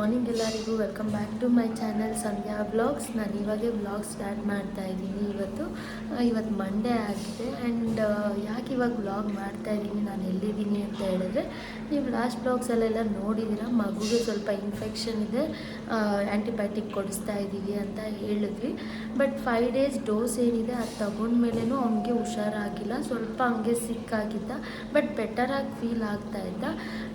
Morning ಎಲ್ಲರಿಗೂ welcome back to my channel Sandhya blogs. ನಾನು ಇವಾಗೆ ಬ್ಲಾಗ್ ಸ್ಟಾರ್ಟ್ ಮಾಡ್ತಾ ಇದ್ದೀನಿ ಇವತ್ತು. ಇವತ್ತು ಮಂಡೇ ಆಗಿದೆ ಆ್ಯಂಡ್ ಯಾಕೆ ಇವಾಗ ಬ್ಲಾಗ್ ಮಾಡ್ತಾ ಇದ್ದೀನಿ, ನಾನು ಎಲ್ಲಿದ್ದೀನಿ ಅಂತ ಹೇಳಿದ್ರೆ, ನೀವು ಲಾಸ್ಟ್ ಬ್ಲಾಗ್ಸಲ್ಲೆಲ್ಲ ನೋಡಿದ್ದೀರ, ಮಗುಗೆ ಸ್ವಲ್ಪ ಇನ್ಫೆಕ್ಷನ್ ಇದೆ ಆ್ಯಂಟಿಬಯೋಟಿಕ್ ಕೊಡಿಸ್ತಾ ಇದ್ದೀವಿ ಅಂತ ಹೇಳಿದ್ವಿ. ಬಟ್ ಫೈವ್ ಡೇಸ್ ಡೋಸ್ ಏನಿದೆ, ಅದು ತಗೊಂಡ್ಮೇಲೇನೂ ಅವನಿಗೆ ಹುಷಾರಾಗಿಲ್ಲ, ಸ್ವಲ್ಪ ಹಂಗೆ ಸಿಕ್ಕಾಗಿದ್ದ ಬಟ್ ಬೆಟರಾಗಿ ಫೀಲ್ ಆಗ್ತಾ ಇದ್ದ.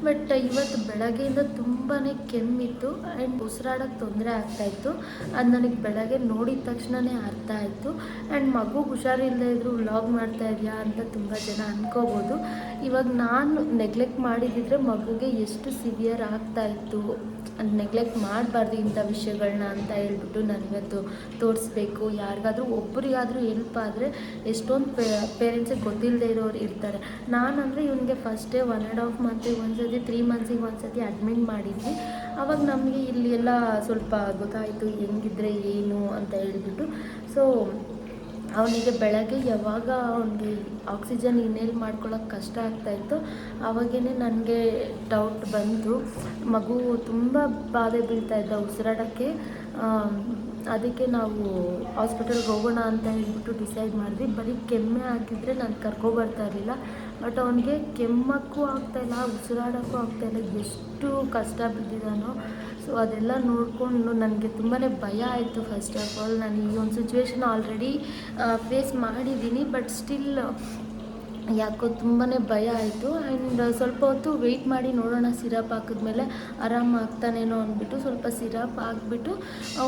ಬಟ್ ಇವತ್ತು ಬೆಳಗ್ಗೆಯಿಂದ ತುಂಬಾ ಕೆಮ್ಮಿತ್ತು ಆ್ಯಂಡ್ ಉಸಿರಾಡೋಕ್ಕೆ ತೊಂದರೆ ಆಗ್ತಾಯಿತ್ತು ಅದು ನನಗೆ ಬೆಳಗ್ಗೆ ನೋಡಿದ ತಕ್ಷಣವೇ ಅರ್ಥ ಆಯಿತು. ಆ್ಯಂಡ್ ಮಗು ಹುಷಾರಿಲ್ಲದೆ ಇದ್ದರೂ ವ್ಲಾಗ್ ಮಾಡ್ತಾ ಇದೆಯಾ ಅಂತ ತುಂಬ ಜನ ಅಂದ್ಕೋಬೋದು ಇವಾಗ ನಾನು ನೆಗ್ಲೆಕ್ಟ್ ಮಾಡಿದಿದ್ರೆ ಮಗುಗೆ ಎಷ್ಟು ಸಿವಿಯರ್ ಆಗ್ತಾ ಇತ್ತು. ಅದು ನೆಗ್ಲೆಕ್ಟ್ ಮಾಡಬಾರ್ದು ಇಂಥ ವಿಷಯಗಳನ್ನ ಅಂತ ಹೇಳ್ಬಿಟ್ಟು ನಾನಿವತ್ತು ತೋರಿಸ್ಬೇಕು. ಯಾರಿಗಾದ್ರೂ ಒಬ್ಬರಿಗಾದ್ರೂ ಹೆಲ್ಪ್ ಆದರೆ ಎಷ್ಟೊಂದು ಪೇರೆಂಟ್ಸಿಗೆ ಗೊತ್ತಿಲ್ಲದೆ ಇರೋರು ಇರ್ತಾರೆ. ನಾನಂದರೆ ಇವನಿಗೆ ಫಸ್ಟೇ ಒನ್ ಆ್ಯಂಡ್ ಹಾಫ್ ಮಂತಿಗೆ ಒಂದ್ಸತಿ ತ್ರೀ ಮಂತ್ಸಿಗೆ ಒಂದ್ಸತಿ ಅಡ್ಮಿಟ್ ಮಾಡಿದ್ವಿ. ಅವಾಗ ನಮಗೆ ಇಲ್ಲಿ ಎಲ್ಲ ಸ್ವಲ್ಪ ಗೊತ್ತಾಯಿತು ಹೆಂಗಿದ್ರೆ ಏನು ಅಂತ ಹೇಳಿಬಿಟ್ಟು. ಸೊ ಅವನಿಗೆ ಬೆಳಗ್ಗೆ ಯಾವಾಗ ಅವನಿಗೆ ಆಕ್ಸಿಜನ್ ಇನ್ಹೇಲ್ ಮಾಡ್ಕೊಳ್ಳೋಕೆ ಕಷ್ಟ ಆಗ್ತಾಯಿತ್ತು ಆವಾಗೇ ನನಗೆ ಡೌಟ್ ಬಂತು. ಮಗು ತುಂಬ ಬಾಧೆ ಬೀಳ್ತಾ ಇದ್ದ ಉಸಿರಾಡೋಕ್ಕೆ. ಅದಕ್ಕೆ ನಾವು ಹಾಸ್ಪಿಟಲ್ಗೆ ಹೋಗೋಣ ಅಂತ ಹೇಳ್ಬಿಟ್ಟು ಡಿಸೈಡ್ ಮಾಡಿದ್ವಿ. ಬರೀ ಕೆಮ್ಮೆ ಆಗಿದ್ದರೆ ನಾನು ಕರ್ಕೊಬರ್ತಾ ಇರಲಿಲ್ಲ. ಬಟ್ ಅವನಿಗೆ ಕೆಮ್ಮಕ್ಕೂ ಆಗ್ತಾಯಿಲ್ಲ ಉಸಿರಾಡೋಕ್ಕೂ ಆಗ್ತಾಯಿಲ್ಲ ಎಷ್ಟು ಕಷ್ಟ ಬಿದ್ದಿದ್ದಾನೋ. ಸೊ ಅದೆಲ್ಲ ನೋಡಿಕೊಂಡು ನನಗೆ ತುಂಬಾ ಭಯ ಆಯಿತು ಫಸ್ಟ್ ಆಫ್ ಆಲ್ ನಾನು ಈ ಒಂದು ಸಿಚುವೇಶನ್ ಆಲ್ರೆಡಿ ಫೇಸ್ ಮಾಡಿದ್ದೀನಿ. ಬಟ್ ಸ್ಟಿಲ್ ಯಾಕೋ ತುಂಬಾ ಭಯ ಆಯಿತು. ಆ್ಯಂಡ್ ಸ್ವಲ್ಪ ಹೊತ್ತು ವೆಯ್ಟ್ ಮಾಡಿ ನೋಡೋಣ, ಸಿರಪ್ ಹಾಕಿದ್ಮೇಲೆ ಆರಾಮ ಆಗ್ತಾನೇನೋ ಅಂದ್ಬಿಟ್ಟು ಸ್ವಲ್ಪ ಸಿರಪ್ ಹಾಕ್ಬಿಟ್ಟು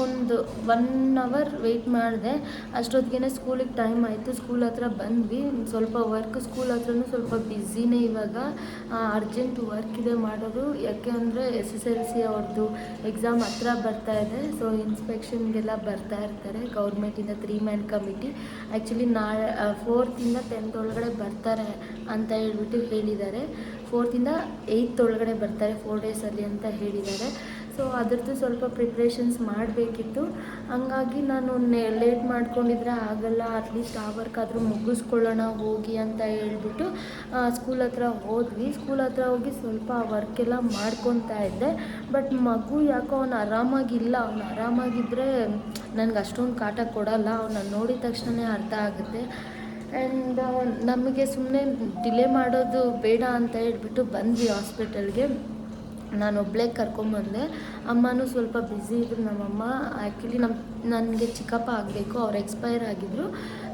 ಒಂದು ಒನ್ ಅವರ್ ವೆಯ್ಟ್ ಮಾಡಿದೆ. ಅಷ್ಟೊತ್ತಿಗೆ ಸ್ಕೂಲಿಗೆ ಟೈಮ್ ಆಯಿತು. ಸ್ಕೂಲ್ ಹತ್ರ ಬಂದ್ವಿ. ಸ್ವಲ್ಪ ವರ್ಕ್ ಸ್ಕೂಲ್ ಹತ್ರನು ಸ್ವಲ್ಪ ಬ್ಯುಸಿನೇ ಇವಾಗ. ಅರ್ಜೆಂಟ್ ವರ್ಕ್ ಇದೆ ಮಾಡೋದು. ಯಾಕೆ ಅಂದರೆ ಎಸ್ ಎಸ್ ಎಲ್ ಸಿ ಅವ್ರದ್ದು ಎಕ್ಸಾಮ್ ಹತ್ರ ಬರ್ತಾ ಇದೆ. ಸೊ ಇನ್ಸ್ಪೆಕ್ಷನ್ಗೆಲ್ಲ ಬರ್ತಾ ಇರ್ತಾರೆ. ಗೌರ್ಮೆಂಟಿಂದ ತ್ರೀ ಮ್ಯಾನ್ ಕಮಿಟಿ ಆ್ಯಕ್ಚುಲಿ ನಾಳೆ ಫೋರ್ತಿಂದ ಟೆಂತ್ ಒಳಗಡೆ ಬರ್ತಾರೆ ಅಂತ ಹೇಳ್ಬಿಟ್ಟು ಹೇಳಿದ್ದಾರೆ. ಫೋರ್ತಿಂದ ಏಯ್ತ್ ಒಳಗಡೆ ಬರ್ತಾರೆ ಫೋರ್ ಡೇಸಲ್ಲಿ ಅಂತ ಹೇಳಿದ್ದಾರೆ. ಸೊ ಅದ್ರದ್ದು ಸ್ವಲ್ಪ ಪ್ರಿಪ್ರೇಷನ್ಸ್ ಮಾಡಬೇಕಿತ್ತು. ಹಂಗಾಗಿ ನಾನು ಲೇಟ್ ಮಾಡ್ಕೊಂಡಿದ್ರೆ ಆಗಲ್ಲ ಅಟ್ಲೀಸ್ಟ್ ಆ ವರ್ಕ್ ಆದರೂ ಮುಗಿಸ್ಕೊಳ್ಳೋಣ, ಹೋಗಿ ಅಂತ ಹೇಳ್ಬಿಟ್ಟು ಸ್ಕೂಲ್ ಹತ್ರ ಹೋದ್ವಿ. ಸ್ಕೂಲ್ ಹತ್ರ ಹೋಗಿ ಸ್ವಲ್ಪ ಆ ವರ್ಕೆಲ್ಲ ಮಾಡ್ಕೊತಾ ಇದ್ದೆ. ಬಟ್ ಮಗು ಯಾಕೋ ಅವ್ನು ಆರಾಮಾಗಿಲ್ಲ. ಅವ್ನು ಆರಾಮಾಗಿದ್ದರೆ ನನಗೆ ಅಷ್ಟೊಂದು ಕಾಟ ಕೊಡಲ್ಲ. ಅವನ್ನ ನೋಡಿದ ತಕ್ಷಣವೇ ಅರ್ಥ ಆಗುತ್ತೆ. ಆ್ಯಂಡ್ ನಮಗೆ ಸುಮ್ಮನೆ ಡಿಲೇ ಮಾಡೋದು ಬೇಡ ಅಂತ ಹೇಳ್ಬಿಟ್ಟು ಬಂದ್ವಿ ಹಾಸ್ಪಿಟಲ್ಗೆ ನಾನು ಒಬ್ಬಳೇ ಕರ್ಕೊಂಬಂದೆ ಅಮ್ಮನೂ ಸ್ವಲ್ಪ ಬ್ಯುಸಿ ಇದ್ರು, ನಮ್ಮಮ್ಮ ಆ್ಯಕ್ಚುಲಿ ನಮ್ಮ ನನಗೆ ಚಿಕ್ಕಪ್ಪ ಆಗಬೇಕು, ಅವ್ರು ಎಕ್ಸ್ಪೈರ್ ಆಗಿದ್ರು.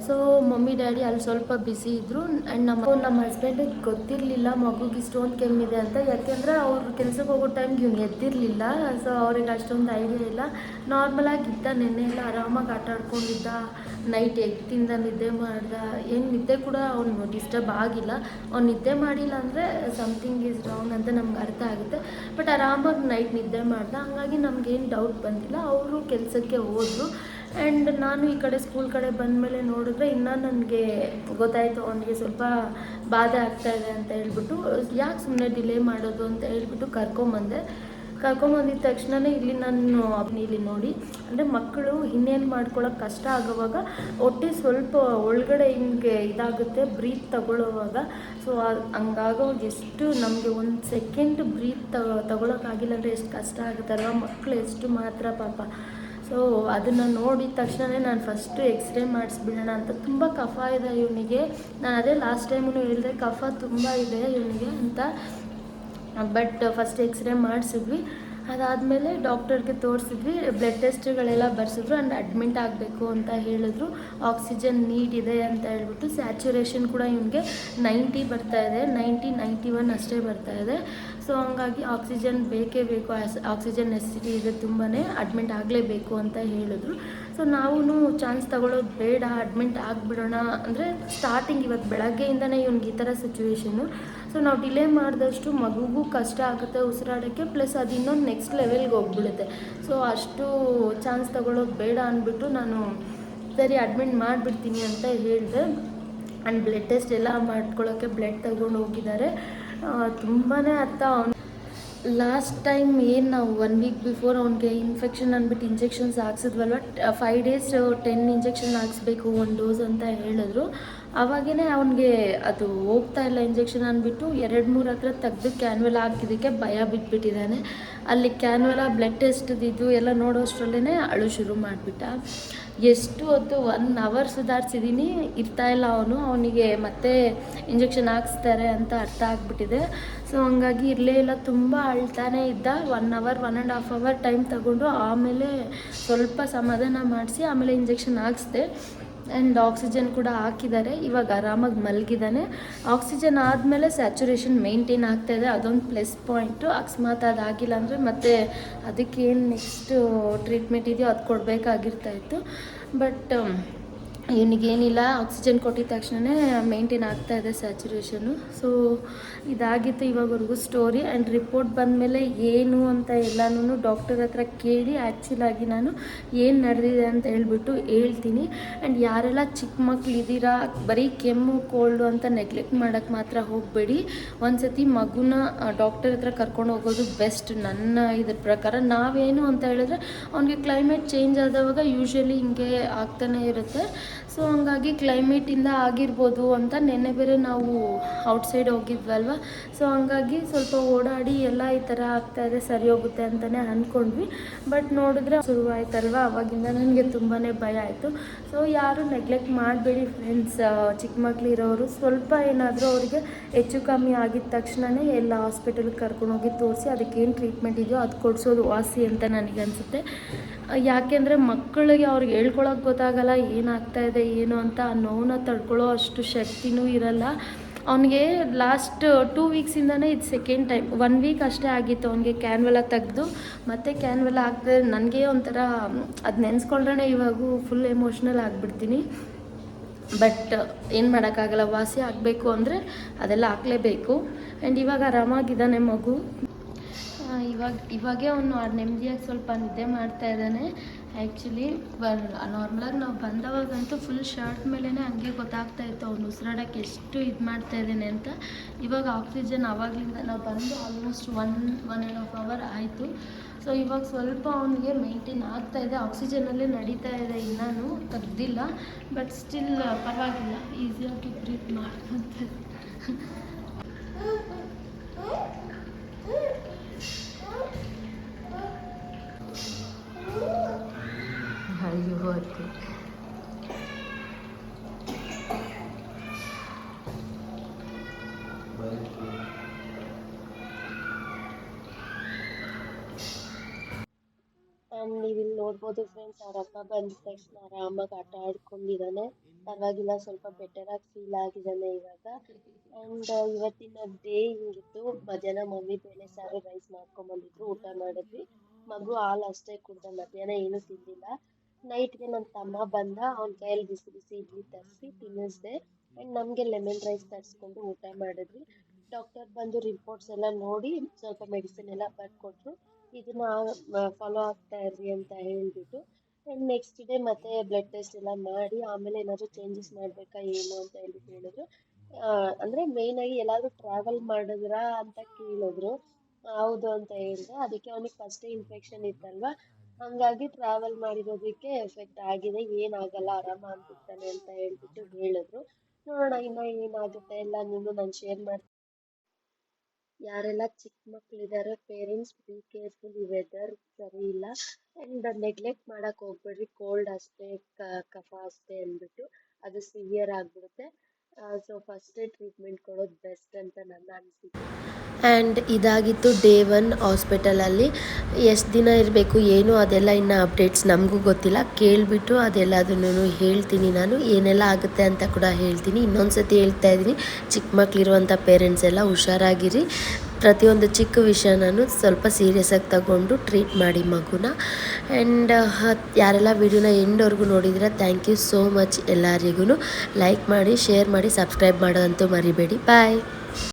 ಸೊ ಮಮ್ಮಿ ಡ್ಯಾಡಿ ಅಲ್ಲಿ ಸ್ವಲ್ಪ ಬಿಸಿ ಇದ್ದರು ಆ್ಯಂಡ್ ನಮ್ಮ ನಮ್ಮ ಹಸ್ಬೆಂಡಿಗೆ ಗೊತ್ತಿರಲಿಲ್ಲ, ಮಗುಗೆ ಸ್ಟೋನ್ ಕೆಮ್ಮಿದೆ ಅಂತ. ಯಾಕೆಂದ್ರೆ ಅವ್ರು ಕೆಲ್ಸಕ್ಕೆ ಹೋಗೋ ಟೈಮ್ಗೆ ಇವ್ನು ಎದ್ದಿರಲಿಲ್ಲ. ಸೊ ಅವ್ರಿಗೆ ಅಷ್ಟೊಂದು ಐಡಿಯಾ ಇಲ್ಲ. ನಾರ್ಮಲಾಗಿ ಇದ್ದ, ನೆನ್ನೆ ಎಲ್ಲ ಆರಾಮಾಗಿ ಆಟ ಆಡ್ಕೊಂಡಿದ್ದ. ನೈಟ್ ಎತ್ತಿಂದ ನಿದ್ದೆ ಮಾಡ್ದ. ಏನು ನಿದ್ದೆ ಕೂಡ ಅವನು ಡಿಸ್ಟರ್ಬ್ ಆಗಿಲ್ಲ. ಅವ್ನು ನಿದ್ದೆ ಮಾಡಿಲ್ಲ ಅಂದರೆ ಸಮಥಿಂಗ್ ಈಸ್ ರಾಂಗ್ ಅಂತ ನಮ್ಗೆ ಅರ್ಥ ಆಗುತ್ತೆ. ಬಟ್ ಆರಾಮಾಗಿ ನೈಟ್ ನಿದ್ದೆ ಮಾಡ್ದ. ಹಂಗಾಗಿ ಏನು ಡೌಟ್ ಬಂದಿಲ್ಲ. ಅವರು ಕೆಲಸಕ್ಕೆ ಹೋದರು. ಆ್ಯಂಡ್ ನಾನು ಈ ಕಡೆ ಸ್ಕೂಲ್ ಕಡೆ ಬಂದಮೇಲೆ ನೋಡಿದ್ರೆ ಇನ್ನೂ ನನಗೆ ಗೊತ್ತಾಯಿತು ಅವನಿಗೆ ಸ್ವಲ್ಪ ಬಾಧೆ ಆಗ್ತಾ ಇದೆ ಅಂತ ಹೇಳ್ಬಿಟ್ಟು, ಯಾಕೆ ಸುಮ್ಮನೆ ಡಿಲೇ ಮಾಡೋದು ಅಂತ ಹೇಳ್ಬಿಟ್ಟು ಕರ್ಕೊಂಬಂದೆ. ಕರ್ಕೊಂಬಂದಿದ ತಕ್ಷಣವೇ ಇಲ್ಲಿ ನಾನು ಇಲ್ಲಿ ನೋಡಿ, ಅಂದರೆ ಮಕ್ಕಳು ಇನ್ನೇನು ಮಾಡ್ಕೊಳ್ಳೋಕೆ ಕಷ್ಟ ಆಗೋವಾಗ ಹೊಟ್ಟೆ ಸ್ವಲ್ಪ ಒಳಗಡೆ ಹಿಂಗೆ ಇದಾಗುತ್ತೆ ಬ್ರೀತ್ ತಗೊಳ್ಳೋವಾಗ ಸೊ ಹಂಗಾಗೋ ಎಷ್ಟು ನಮಗೆ ಒಂದು ಸೆಕೆಂಡ್ ಬ್ರೀತ್ ತಗೊಳ್ಳೋಕ್ಕಾಗಿಲ್ಲ ಅಂದರೆ ಎಷ್ಟು ಕಷ್ಟ ಆಗುತ್ತಲ್ವ ಮಕ್ಕಳು ಎಷ್ಟು ಮಾತ್ರ ಪಾಪ. ಸೊ ಅದನ್ನು ನೋಡಿದ ತಕ್ಷಣವೇ ನಾನು ಫಸ್ಟು ಎಕ್ಸ್ರೇ ಮಾಡಿಸ್ಬಿಡೋಣ ಅಂತ ತುಂಬ ಕಫ ಇದೆ ಇವನಿಗೆ. ನಾನು ಅದೇ ಲಾಸ್ಟ್ ಟೈಮು ಹೇಳಿದೆ ಕಫ ತುಂಬ ಇದೆ ಇವನಿಗೆ ಅಂತ. ಬಟ್ ಫಸ್ಟ್ ಎಕ್ಸ್ರೇ ಮಾಡಿಸಿದ್ವಿ. ಅದಾದಮೇಲೆ ಡಾಕ್ಟರ್ಗೆ ತೋರಿಸಿದ್ವಿ ಬ್ಲಡ್ ಟೆಸ್ಟ್ಗಳೆಲ್ಲ ಬರ್ಸಿದ್ರು ಆ್ಯಂಡ್ ಅಡ್ಮಿಟ್ ಆಗಬೇಕು ಅಂತ ಹೇಳಿದ್ರು. ಆಕ್ಸಿಜನ್ ನೀಡ್ ಇದೆ ಅಂತ ಹೇಳ್ಬಿಟ್ಟು ಸ್ಯಾಚುರೇಷನ್ ಕೂಡ ಇವನಿಗೆ ನೈಂಟಿ ಬರ್ತಾ ಇದೆ ನೈಂಟಿ ನೈಂಟಿ ಒನ್ ಅಷ್ಟೇ ಬರ್ತಾ ಇದೆ. ಸೊ ಹಂಗಾಗಿ ಆಕ್ಸಿಜನ್ ಬೇಕೇ ಬೇಕು ಆಕ್ಸಿಜನ್ ನೆಸಿಟಿ ಇದೆ ತುಂಬಾ ಅಡ್ಮಿಟ್ ಆಗಲೇಬೇಕು ಅಂತ ಹೇಳಿದ್ರು. ಸೊ ನಾವು ಚಾನ್ಸ್ ತಗೊಳ್ಳೋದು ಬೇಡ ಅಡ್ಮಿಂಟ್ ಆಗಿಬಿಡೋಣ. ಅಂದರೆ ಸ್ಟಾರ್ಟಿಂಗ್ ಇವತ್ತು ಬೆಳಗ್ಗೆಯಿಂದನೇ ಇವ್ನಿಗೆ ಈ ಥರ ಸಿಚುವೇಶನ್ನು ಸೊ ನಾವು ಡಿಲೇ ಮಾಡಿದಷ್ಟು ಮಗುಗೂ ಕಷ್ಟ ಆಗುತ್ತೆ ಉಸಿರಾಡೋಕ್ಕೆ ಪ್ಲಸ್ ಅದು ಇನ್ನೊಂದು ನೆಕ್ಸ್ಟ್ ಲೆವೆಲ್ಗೆ ಹೋಗ್ಬಿಡುತ್ತೆ. ಸೊ ಅಷ್ಟು ಚಾನ್ಸ್ ತಗೊಳ್ಳೋದು ಬೇಡ ಅಂದ್ಬಿಟ್ಟು ನಾನು ಸರಿ ಅಡ್ಮಿಟ್ ಮಾಡಿಬಿಡ್ತೀನಿ ಅಂತ ಹೇಳಿದೆ. ಆ್ಯಂಡ್ ಬ್ಲಡ್ ಟೆಸ್ಟ್ ಎಲ್ಲ ಮಾಡ್ಕೊಳ್ಳೋಕ್ಕೆ ಬ್ಲಡ್ ತಗೊಂಡು ಹೋಗಿದ್ದಾರೆ. ತುಂಬಾ ಅರ್ಥ ಅವ್ನು ಲಾಸ್ಟ್ ಟೈಮ್ ಏನು ನಾವು ಒನ್ ವೀಕ್ ಬಿಫೋರ್ ಅವ್ನಿಗೆ ಇನ್ಫೆಕ್ಷನ್ ಅಂದ್ಬಿಟ್ಟು ಇಂಜೆಕ್ಷನ್ಸ್ ಹಾಕ್ಸಿದ್ವಲ್ವ ಫೈವ್ ಡೇಸ್ ಟೆನ್ ಇಂಜೆಕ್ಷನ್ ಹಾಕ್ಸ್ಬೇಕು ಒಂದು ಡೋಸ್ ಅಂತ ಹೇಳಿದ್ರು. ಅವಾಗೇ ಅವನಿಗೆ ಅದು ಹೋಗ್ತಾ ಇಲ್ಲ ಇಂಜೆಕ್ಷನ್ ಅಂದ್ಬಿಟ್ಟು ಎರಡು ಮೂರು ಹತ್ರ ತೆಗ್ದು ಕ್ಯಾನ್ವೆಲ್ ಹಾಕಿದ್ದಕ್ಕೆ ಭಯ ಬಿಟ್ಬಿಟ್ಟಿದ್ದಾನೆ. ಅಲ್ಲಿ ಕ್ಯಾನ್ವೆಲ ಬ್ಲಡ್ ಟೆಸ್ಟ್ದಿದ್ದು ಎಲ್ಲ ನೋಡೋಷ್ಟರಲ್ಲೇ ಅಳು ಶುರು ಮಾಡಿಬಿಟ್ಟ. ಎಷ್ಟು ಹೊತ್ತು ಒನ್ ಅವರ್ ಸುಧಾರಿಸಿದ್ದೀನಿ ಇಲ್ಲ ಅವನು, ಅವನಿಗೆ ಮತ್ತೆ ಇಂಜೆಕ್ಷನ್ ಹಾಕ್ಸ್ತಾರೆ ಅಂತ ಅರ್ಥ ಆಗಿಬಿಟ್ಟಿದೆ. ಸೊ ಹಂಗಾಗಿ ಇರಲೇ ಇಲ್ಲ, ತುಂಬ ಅಳ್ತಾನೆ ಇದ್ದ. One hour one and half hour time ತಗೊಂಡು ಆಮೇಲೆ ಸ್ವಲ್ಪ ಸಮಾಧಾನ ಮಾಡಿಸಿ, ಆಮೇಲೆ ಇಂಜೆಕ್ಷನ್ ಹಾಕ್ಸ್ದೆ. ಆ್ಯಂಡ್ ಆಕ್ಸಿಜನ್ ಕೂಡ ಹಾಕಿದ್ದಾರೆ. ಇವಾಗ ಆರಾಮಾಗಿ ಮಲಗಿದ್ದಾನೆ. ಆಕ್ಸಿಜನ್ ಆದಮೇಲೆ ಸ್ಯಾಚುರೇಷನ್ ಮೇಂಟೈನ್ ಆಗ್ತಾಯಿದೆ ಅದೊಂದು ಪ್ಲಸ್ ಪಾಯಿಂಟು ಅಕಸ್ಮಾತ್ ಅದಾಗಿಲ್ಲ ಅಂದರೆ ಮತ್ತೆ ಅದಕ್ಕೇನು ನೆಕ್ಸ್ಟು ಟ್ರೀಟ್ಮೆಂಟ್ ಇದೆಯೋ ಅದು ಕೊಡಬೇಕಾಗಿರ್ತಾಯಿತ್ತು ಬಟ್ ಇವನಿಗೇನಿಲ್ಲ ಆಕ್ಸಿಜನ್ ಕೊಟ್ಟಿದ ತಕ್ಷಣವೇ ಮೇಂಟೈನ್ ಆಗ್ತಾ ಇದೆ ಸ್ಯಾಚುರೇಷನು ಸೊ ಇದಾಗಿತ್ತು ಇವಾಗವರೆಗೂ ಸ್ಟೋರಿ ಆ್ಯಂಡ್ ರಿಪೋರ್ಟ್ ಬಂದಮೇಲೆ ಏನು ಅಂತ ಎಲ್ಲನೂ ಡಾಕ್ಟರ್ ಹತ್ರ ಕೇಳಿ ಆ್ಯಕ್ಚುಲಾಗಿ ನಾನು ಏನು ನಡೆದಿದೆ ಅಂತ ಹೇಳ್ಬಿಟ್ಟು ಹೇಳ್ತೀನಿ. ಆ್ಯಂಡ್ ಯಾರೆಲ್ಲ ಚಿಕ್ಕ ಮಕ್ಳು ಇದ್ದೀರಾ, ಬರೀ ಕೆಮ್ಮು ಕೋಲ್ಡು ಅಂತ ನೆಗ್ಲೆಕ್ಟ್ ಮಾಡೋಕ್ಕೆ ಮಾತ್ರ ಹೋಗಬೇಡಿ. ಒಂದು ಸತಿ ಮಗುನ ಡಾಕ್ಟರ್ ಹತ್ರ ಕರ್ಕೊಂಡು ಹೋಗೋದು ಬೆಸ್ಟ್ ನನ್ನ ಇದ್ರ ಪ್ರಕಾರ. ನಾವೇನು ಅಂತ ಹೇಳಿದ್ರೆ, ಅವನಿಗೆ ಕ್ಲೈಮೇಟ್ ಚೇಂಜ್ ಆದವಾಗ ಯೂಶ್ವಲಿ ಹಿಂಗೆ ಆಗ್ತಾನೆ ಇರುತ್ತೆ. ಸೊ ಹಂಗಾಗಿ ಕ್ಲೈಮೇಟಿಂದ ಆಗಿರ್ಬೋದು ಅಂತ ನೆನ್ನೆ ಬೇರೆ ನಾವು ಔಟ್ಸೈಡ್ ಹೋಗಿದ್ವಲ್ವ? ಸೊ ಹಂಗಾಗಿ ಸ್ವಲ್ಪ ಓಡಾಡಿ ಎಲ್ಲ ಈ ಥರ ಆಗ್ತಾಯಿದೆ ಸರಿ ಹೋಗುತ್ತೆ ಅಂತಲೇ ಅಂದ್ಕೊಂಡ್ವಿ ಬಟ್ ನೋಡಿದ್ರೆ ಶುರುವಾಯ್ತಲ್ವ? ಅವಾಗಿಂದ ನನಗೆ ತುಂಬಾ ಭಯ ಆಯಿತು. ಸೊ ಯಾರು ನೆಗ್ಲೆಕ್ಟ್ ಮಾಡಬೇಡಿ ಫ್ರೆಂಡ್ಸ್ ಚಿಕ್ಕ ಮಕ್ಕಳಿರೋರು ಸ್ವಲ್ಪ ಏನಾದರೂ ಅವರಿಗೆ ಹೆಚ್ಚು ಕಮ್ಮಿ ಆಗಿದ ತಕ್ಷಣವೇ ಎಲ್ಲ ಹಾಸ್ಪಿಟಲ್ಗೆ ಕರ್ಕೊಂಡೋಗಿ ತೋರಿಸಿ, ಅದಕ್ಕೇನು ಟ್ರೀಟ್ಮೆಂಟ್ ಇದೆಯೋ ಅದು ಕೊಡಿಸೋದು ವಾಸಿ ಅಂತ ನನಗನ್ಸುತ್ತೆ. ಯಾಕೆಂದರೆ ಮಕ್ಕಳಿಗೆ ಅವ್ರಿಗೆ ಹೇಳ್ಕೊಳಕ್ಕೆ ಗೊತ್ತಾಗಲ್ಲ, ಏನಾಗ್ತಾ ಇದೆ, ಏನು ಅಂತ ಆ ನೋವನ್ನ ತಡ್ಕೊಳ್ಳೋ ಅಷ್ಟು ಶಕ್ತಿನೂ ಇರಲ್ಲ. ಅವನಿಗೆ ಲಾಸ್ಟ್ ಟೂ ವೀಕ್ಸಿಂದನೇ ಇದು ಸೆಕೆಂಡ್ ಟೈಮ್ ಒನ್ ವೀಕ್ ಅಷ್ಟೇ ಆಗಿತ್ತು ಅವನಿಗೆ ಕ್ಯಾನ್ವೆಲ್ಲ ತೆಗೆದು. ಮತ್ತೆ ಕ್ಯಾನ್ವೆಲ್ಲ ಹಾಕಿದ್ರೆ ನನಗೆ ಒಂಥರ, ಅದು ನೆನೆಸ್ಕೊಂಡ್ರೆ ಇವಾಗೂ ಫುಲ್ ಎಮೋಷ್ನಲ್ ಆಗಿಬಿಡ್ತೀನಿ. ಬಟ್ ಏನು ಮಾಡೋಕ್ಕಾಗಲ್ಲ, ವಾಸಿ ಆಗಬೇಕು ಅಂದರೆ ಅದೆಲ್ಲ ಹಾಕ್ಲೇಬೇಕು. ಆ್ಯಂಡ್ ಇವಾಗ ಆರಾಮಾಗಿದ್ದಾನೆ ಮಗು. ಇವಾಗ, ಇವಾಗೇ ಅವನು ನೆಮ್ಮದಿಯಾಗಿ ಸ್ವಲ್ಪ ನಿದ್ದೆ ಮಾಡ್ತಾ ಇದ್ದಾನೆ. ಆ್ಯಕ್ಚುಲಿ ನಾರ್ಮಲಾಗಿ ನಾವು ಬಂದವಾಗಂತೂ ಫುಲ್ ಶರ್ಟ್ ಮೇಲೇ ಹಂಗೆ ಗೊತ್ತಾಗ್ತಾ ಇತ್ತು ಅವ್ನು ಉಸಿರಾಡೋಕ್ಕೆ ಎಷ್ಟು ಇದು ಮಾಡ್ತಾ ಇದ್ದಾನೆ ಅಂತ. ಇವಾಗ ಆಕ್ಸಿಜನ್ ಆವಾಗಲಿಂದ ನಾವು ಬಂದು almost one one and half hour ಆಯಿತು. ಸೊ ಇವಾಗ ಸ್ವಲ್ಪ ಅವನಿಗೆ ಮೇಂಟೈನ್ ಆಗ್ತಾ ಇದೆ. ಆಕ್ಸಿಜನಲ್ಲೇ ನಡೀತಾ ಇದೆ ಇನ್ನೂ, ತೆಗ್ದಿಲ್ಲ. ಬಟ್ ಸ್ಟಿಲ್ ಪರವಾಗಿಲ್ಲ. ಈಸಿಯಾಗಿ ಬ್ರೀತ್ ಮಾಡ್ಕೊಂತ ಅತ್ತೆ ಆ್ಯಂಡ್ ನೀವು ಇಲ್ಲಿ ನೋಡ್ಬೋದು ಫ್ರೆಂಡ್ಸ್ ಅವ್ರ ಅಪ್ಪ ಬಂದ ತಕ್ಷಣ ಆರಾಮಾಗಿ ಆಟ ಆಡ್ಕೊಂಡಿದ್ದಾನೆ ಪರವಾಗಿಲ್ಲ, ಸ್ವಲ್ಪ ಬೆಟರ್ ಆಗಿ ಫೀಲ್ ಆಗಿದ್ದಾನೆ ಇವಾಗ. ಅಂಡ್ ಇವತ್ತಿನ ಡೇ ಹಿಂಗಿತ್ತು. ಮಧ್ಯಾಹ್ನ ಮಮ್ಮಿ ಬೇಳೆ ಸಾರು ರೈಸ್ ಮಾಡ್ಕೊಂಬಂದಿದ್ರು ಊಟ ಮಾಡಿದ್ವಿ. ಮಗು ಹಾಲು ಅಷ್ಟೇ ಕುಡ್ದ ಮಧ್ಯಾಹ್ನ ಏನೂ ತಿಂದಿಲ್ಲ. ನೈಟ್ಗೆ ನನ್ನ ತಮ್ಮ ಬಂದ, ಅವ್ನ ಕೈಯಲ್ಲಿ ಬಿಸಿ ಬಿಸಿ ಇಡ್ಲಿ ತರಿಸಿ ತಿನ್ನಿಸ್ದೆ. ಆ್ಯಂಡ್ ನಮಗೆ ಲೆಮನ್ ರೈಸ್ ತರಿಸ್ಕೊಂಡು ಊಟ ಮಾಡಿದ್ವಿ. ಡಾಕ್ಟರ್ ಬಂದು ರಿಪೋರ್ಟ್ಸ್ ಎಲ್ಲ ನೋಡಿ ಸ್ವಲ್ಪ ಮೆಡಿಸಿನ್ ಎಲ್ಲ ಬರ್ಕೊಟ್ರು. ಇದನ್ನ ಫಾಲೋ ಆಗ್ತಾ ಇರ್ರಿ ಅಂತ ಹೇಳಿಬಿಟ್ಟು. ಆ್ಯಂಡ್ ನೆಕ್ಸ್ಟ್ ಡೇ ಮತ್ತೆ ಬ್ಲಡ್ ಟೆಸ್ಟ್ ಎಲ್ಲ ಮಾಡಿ, ಆಮೇಲೆ ಏನಾದರೂ ಚೇಂಜಸ್ ಮಾಡಬೇಕಾ ಏನು ಅಂತ ಹೇಳ್ಬಿಟ್ಟು ಹೇಳಿದ್ರು ಅಂದರೆ ಮೇಯ್ನಾಗಿ ಎಲ್ಲಾದರೂ ಟ್ರಾವೆಲ್ ಮಾಡಿದ್ರಾ ಅಂತ ಕೇಳಿದ್ರು. ಹೌದು ಅಂತ ಹೇಳಿದೆ. ಅದಕ್ಕೆ ಅವ್ನಿಗೆ ಫಸ್ಟೇ ಇನ್ಫೆಕ್ಷನ್ ಇತ್ತಲ್ವ? ಹಾಗಾಗಿ ಟ್ರಾವೆಲ್ ಮಾಡಿರೋದಕ್ಕೆ ಎಫೆಕ್ಟ್ ಆಗಿದೆ, ಏನಾಗಲ್ಲ, ಆರಾಮ ಆಗ್ಬಿಡ್ತಾನೆ ಅಂತ ಹೇಳ್ಬಿಟ್ಟು ಹೇಳಿದ್ರು. ನೋಡೋಣ, ಇನ್ನು ಏನಾಗುತ್ತೆ, ಎಲ್ಲ ನೀನು ನಾನು ಶೇರ್ ಮಾಡ್ತೀನಿ. ಯಾರೆಲ್ಲ ಚಿಕ್ಕ ಮಕ್ಕಳಿದ್ದಾರೆ ಪೇರೆಂಟ್ಸ್ ಬಿ ಕೇರ್ಫುಲ್ ಈ ವೆದರ್ ಸರಿ ಇಲ್ಲ. ಆ್ಯಂಡ್ ನೆಗ್ಲೆಕ್ಟ್ ಮಾಡೋಕ್ಕೆ ಹೋಗ್ಬೇಡ್ರಿ ಕೋಲ್ಡ್ ಅಷ್ಟೇ ಕಫ ಅಷ್ಟೇ ಅಂದ್ಬಿಟ್ಟು ಅದು ಸಿವಿಯರ್ ಆಗಿಬಿಡುತ್ತೆ. ಸೊ ಫಸ್ಟೇ ಟ್ರೀಟ್ಮೆಂಟ್ ಕೊಡೋದು ಬೆಸ್ಟ್ ಅಂತ ನನ್ನ ಅನಿಸಿಕೆ. ಆ್ಯಂಡ್ ಇದಾಗಿತ್ತು ಡೇ ಒನ್ ಹಾಸ್ಪಿಟಲಲ್ಲಿ ಎಷ್ಟು ದಿನ ಇರಬೇಕು, ಏನು, ಅದೆಲ್ಲ ಇನ್ನು ಅಪ್ಡೇಟ್ಸ್ ನಮಗೂ ಗೊತ್ತಿಲ್ಲ. ಕೇಳಿಬಿಟ್ಟು ಅದೆಲ್ಲದನ್ನು ಹೇಳ್ತೀನಿ ನಾನು. ಏನೆಲ್ಲ ಆಗುತ್ತೆ ಅಂತ ಕೂಡ ಹೇಳ್ತೀನಿ. ಇನ್ನೊಂದು ಸತಿ ಹೇಳ್ತಾ ಇದ್ದೀನಿ. ಚಿಕ್ಕ ಮಕ್ಕಳಿರುವಂಥ ಪೇರೆಂಟ್ಸ್ ಎಲ್ಲ ಹುಷಾರಾಗಿರಿ. ಪ್ರತಿಯೊಂದು ಚಿಕ್ಕ ವಿಷಯನೂ ಸ್ವಲ್ಪ ಸೀರಿಯಸ್ಸಾಗಿ ತಗೊಂಡು ಟ್ರೀಟ್ ಮಾಡಿ ಮಗುನ. ಆ್ಯಂಡ್ ಯಾರೆಲ್ಲ ವಿಡಿಯೋನ ಎಂಡವರೆಗೂ ನೋಡಿದ್ರೆ ಥ್ಯಾಂಕ್ ಯು ಸೋ ಮಚ್ ಎಲ್ಲರಿಗೂ ಲೈಕ್ ಮಾಡಿ ಶೇರ್ ಮಾಡಿ ಸಬ್ಸ್ಕ್ರೈಬ್ ಮಾಡೋದಂತೂ ಮರಿಬೇಡಿ. ಬಾಯ್